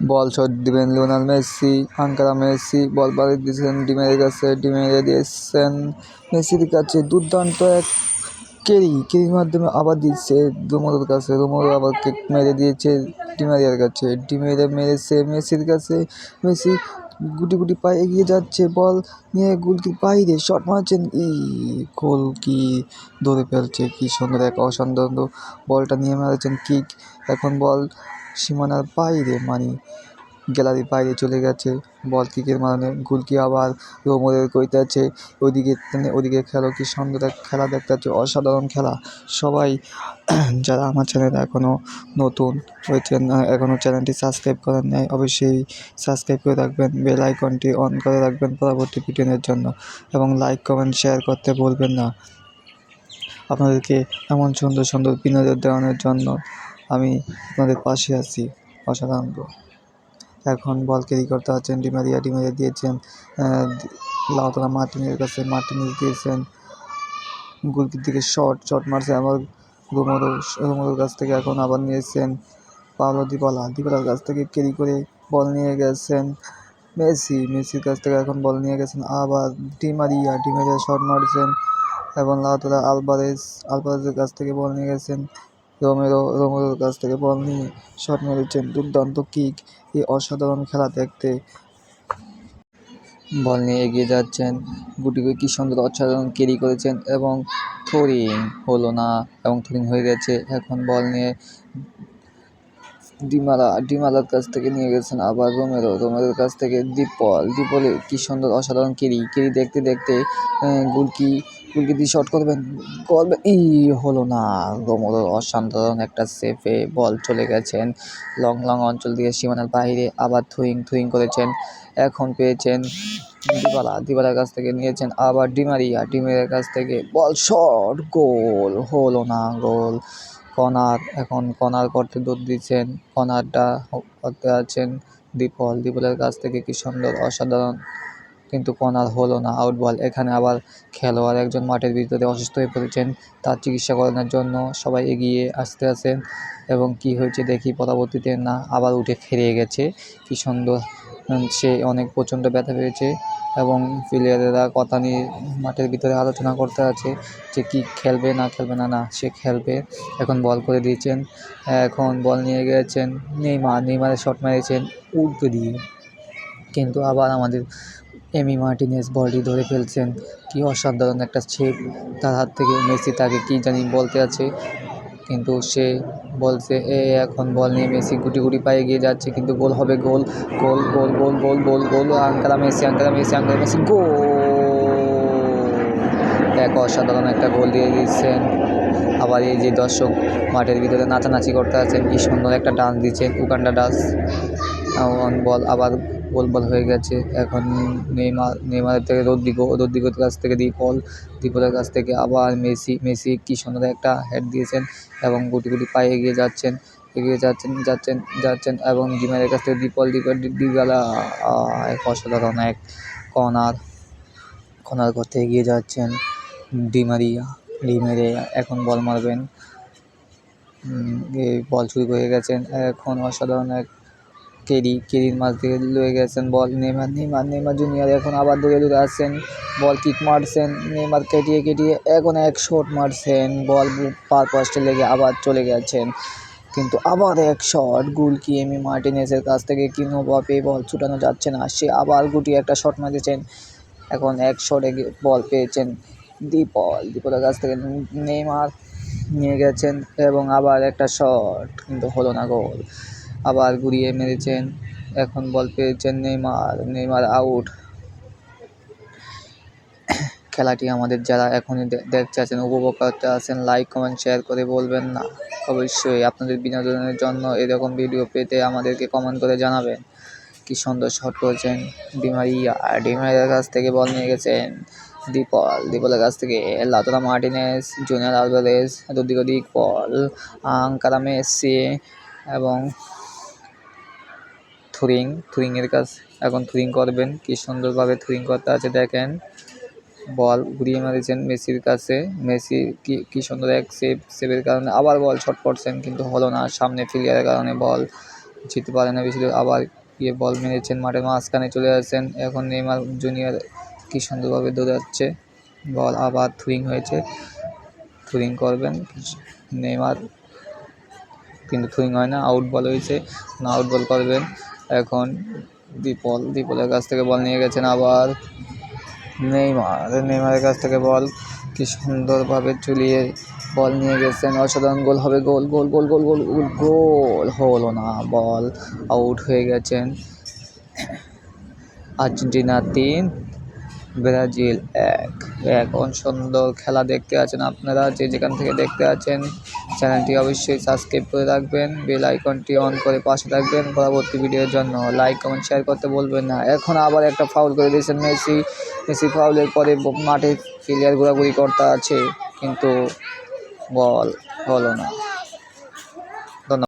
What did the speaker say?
বল shot দিবেন Lionel Messi, আঙ্কারা Messi, ball বাড়ি দিয়েছেন, ডিমের কাছে ডিমেরে দিয়েছেন। মেসির কাছে দুর্দান্ত এক কেরি কেরির মাধ্যমে আবার দিচ্ছে রোমোর কাছে। রোমোর আবার কেক মেরে দিয়েছে ডিমারিয়ার কাছে। ডিমেরে মেরেছে মেসির কাছে। মেসি গুটি গুটি পায়ে এগিয়ে যাচ্ছে, বল নিয়ে গোলকি বাইরে শট মারছেন। ই, গোল কি ধরে ফেলছে, কি সুন্দর, এক অসাধারণ বলটা নিয়ে মারছেন কিক এখন বল সীমানার বাইরে মানে গ্যালারির বাইরে চলে গেছে। বল কিকের মানে গোলকি আবার রোমরের কইতাছে, ওদিকে ওদিকে খেলো কি সুন্দর খেলা দেখতে অসাধারণ খেলা। সবাই যারা আমার চ্যানেলে এখনও নতুন হয়েছেন এখনও চ্যানেলটি সাবস্ক্রাইব করেন নাই, অবশ্যই সাবস্ক্রাইব করে রাখবেন বেল আইকনটি অন করে রাখবেন পরবর্তী ভিডিওর জন্য, এবং লাইক কমেন্ট শেয়ার করতে ভুলবেন না। আপনাদেরকে এমন সুন্দর সুন্দর বিনোদন দেওয়ানোর জন্য আমি আপনাদের পাশে আছি, অসাধারণ। এখন বল ক্যারি করতে আছেন ডিমারিয়া ডিমারিয়া দিয়েছেন লাউতলা মার্টিনের কাছে মার্টিনিস দিয়েছেন, গোলকির দিকে শর্ট শর্ট মারছে, আবার রোমারো, রোমারোর কাছ থেকে এখন আবার নিয়েছেন পাওলো দিবালা দিবালার কাছ থেকে ক্যারি করে বল নিয়ে গেছেন মেসি, মেসির কাছ থেকে এখন বল নিয়ে গেছেন আবার ডিমারিয়া ডিমারিয়া শট মারছেন, এবং লাউতলা আলবারেজ আলবারেজের কাছ থেকে বল নিয়ে গেছেন রোমেরো, রোমেরোর কাছ থেকে বল নিয়ে শট মেরেছেন। দুর্দান্ত কিক এই অসাধারণ খেলা দেখতে। বল নিয়ে এগিয়ে যাচ্ছেন। গুটিকে কি সুন্দর অসাধারণ ক্যারি করেছেন এবং থরিং হলো না এবং থরিং হয়ে গেছে। এখন বল নিয়ে ডিমালা, ডিমালার কাছ থেকে নিয়ে গেছেন আবার রোমেরো। রোমেরোর কাছ থেকে দীপল দীপলে কি সুন্দর, অসাধারণ কেরি। কেরি দেখতে দেখতে গুলকি গুলকি দিয়ে শট করবেন। করবেন ই হলো না। রোমেরোর অসাধারণ একটা সেফে বল চলে গেছেন। লং লং অঞ্চল দিয়ে সীমানার বাইরে আবার থুইং থুইং করেছেন। এখন পেয়েছেন দিবালা দিবালার কাছ থেকে নিয়েছেন আবার ডিমারিয়া। ডিমারিয়ার কাছ থেকে বল শট গোল। হলো না গোল। কনার এখন কনার করতে দৌড় দিচ্ছেন। কনারটা করতে আছেন দীপল। দীপলের কাছ থেকে কি সুন্দর, অসাধারণ। কিন্তু কনার হলো না, আউট বল। এখানে আবার খেলোয়াড় একজন মাঠের ভিতরে অসুস্থ হয়ে পড়েছেন। তার চিকিৎসা করানোর জন্য সবাই এগিয়ে আসতে আছেন। এবং কি হয়েছে দেখি পরবর্তীতে না, আবার উঠে ফিরে গেছে। কি সুন্দর, সে অনেক প্রচণ্ড ব্যথা পেয়েছে। এবং প্লেয়ারেরা কথা নিয়ে মাঠের ভিতরে আলোচনা করতে আছে যে কী খেলবে, না খেলবে, না না, সে খেলবে। এখন বল করে দিয়েছেন। এখন বল নিয়ে গিয়েছেন নেইমার, নেইমারের শট মেরেছেন উল্টো দিয়ে। কিন্তু আবার আমাদের এমি মার্টিনেস বলটি ধরে ফেলছেন। কি অসাধারণ একটা ছেপ তার হাত থেকে মেসি তাকে কী জানি বলতে আছে। কিন্তু সে বলছে এ, এখন বল নিয়ে মেসি গুটি গুটি পায়ে গিয়ে যাচ্ছে, কিন্তু গোল হবে goal goal goal goal goal goal goal Ankara Messi আঙ্কারা মেসি আঙ্কারা মেসি, গোল! এক অসাধারণ একটা গোল দিয়ে দিচ্ছেন। আবার এই যে দর্শক মাঠের ভিতরে নাচানাচি করতে আছেন কি সুন্দর একটা ডান্স দিচ্ছেন, উগান্ডা ডান্স বল, আবার গোল বল হয়ে গেছে। এখন নেইমার, নেইমারের থেকে রদ্রিগো, রদ্রিগোর কাছ থেকে দীপল দীপলের কাছ থেকে আবার মেসি মেসি কি সুন্দর একটা হেড দিয়েছেন এবং গুটি গুটি পায়ে এগিয়ে যাচ্ছেন এগিয়ে যাচ্ছেন যাচ্ছেন যাচ্ছেন এবং জিমের কাছ থেকে দীপল দিগালা এক অসাধারণ এক কর্নার কর্নার করতে এগিয়ে যাচ্ছেন ডিমারিয়া ডিমেরে এখন বল মারবেন। এই বল শুরু হয়ে গেছেন এখন অসাধারণ এক কেরি, কেরির মাঝ থেকে লয়ে গেছেন, ball Neymar Neymar Neymar junior এখন আবার দৌড়ে দৌড়ে আসছেন, বল কিক মারছেন নেমার কেটিয়ে কেটিয়ে এখন এক শট মারছেন, বল পার পোস্টে লেগে আবার চলে গেছেন। কিন্তু আবার এক শট গুলকি এমি মার্টিনেসের কাছ থেকে কিনো বাপে, বল ছুটানো যাচ্ছে না, সে আবার গুটি একটা শট মারেছেন। এখন এক শটে বল পেয়েছেন দীপল, দীপলের কাছ থেকে নেইমার নিয়ে গেছেন এবং আবার একটা শট কিন্তু হলো না গোল। আবার ঘুরিয়ে মেরেছেন। এখন বল পেয়েছেন নেইমার। নেইমার আউট খেলাটি আমাদের যারা এখনই দেখতে আছেন, উপভোগ করতে আছেন লাইক কমেন্ট শেয়ার করে বলবেন না। অবশ্যই আপনাদের বিনোদনের জন্য এরকম ভিডিও পেতে আমাদেরকে কমেন্ট করে জানাবেন। কি সুন্দর শট করেছেন ডিমারিয়া। ডিমারিয়ার কাছ থেকে বল নিয়ে গেছেন দীপল। দীপলের কাছ থেকে লাতোরা মার্টিনেস, জুনিয়র আলভারেজ, দুদিক ওদিক পল আঙ্কারা মেসি এবং থুরিং, থুরিংয়ের কাছ এখন থুরিং করবেন, কি সুন্দরভাবে থুরিং করতে আছে দেখেন। বল ঘুরিয়ে মারিয়েছেন মেসির কাছে। মেসি কি কি সুন্দর এক সেভ সেভের কারণে আবার বল শট করছেন, কিন্তু হলো না। সামনে ফিলিয়ারের কারণে বল জিততে পারে না বেশি আবার গিয়ে বল মেরেছেন, মাঠের মাঝখানে চলে আসেন এখন নেইমার জুনিয়র কি সুন্দরভাবে দৌড়াচ্ছে। বল আবার থুইং হয়েছে। থুইং করবেন, নেইমার। কিন্তু থুইং হয় না আউট বল হয়েছে। আউট বল করবেন। এখন দীপল, দীপলের কাছ থেকে বল নিয়ে গেছেন আবার নেইমার। নেইমারের কাছ থেকে বল কি সুন্দরভাবে চুলিয়ে বল নিয়ে গেছেন। অসাধারণ গোল হবে, goal goal goal goal goal goal গোল হলো না। বল আউট হয়ে গেছেন আর্জেন্টিনা তিন ব্রাজিল এক। এখন সুন্দর খেলা দেখতে আছেন আপনারা যে যেখান থেকে দেখতে আছেন। চ্যানেলটি অবশ্যই সাবস্ক্রাইব করে রাখবেন, বেল আইকনটি অন করে পাশে রাখবেন পরবর্তী ভিডিওর জন্য লাইক, কমেন্ট, শেয়ার করতে বলবেন না। এখন আবার একটা ফাউল করে দিয়েছেন মেসি। মেসি ফাউলের পরে মাঠে প্লেয়ার ঘোরাঘুরি করতে আছে, কিন্তু বল হলো না।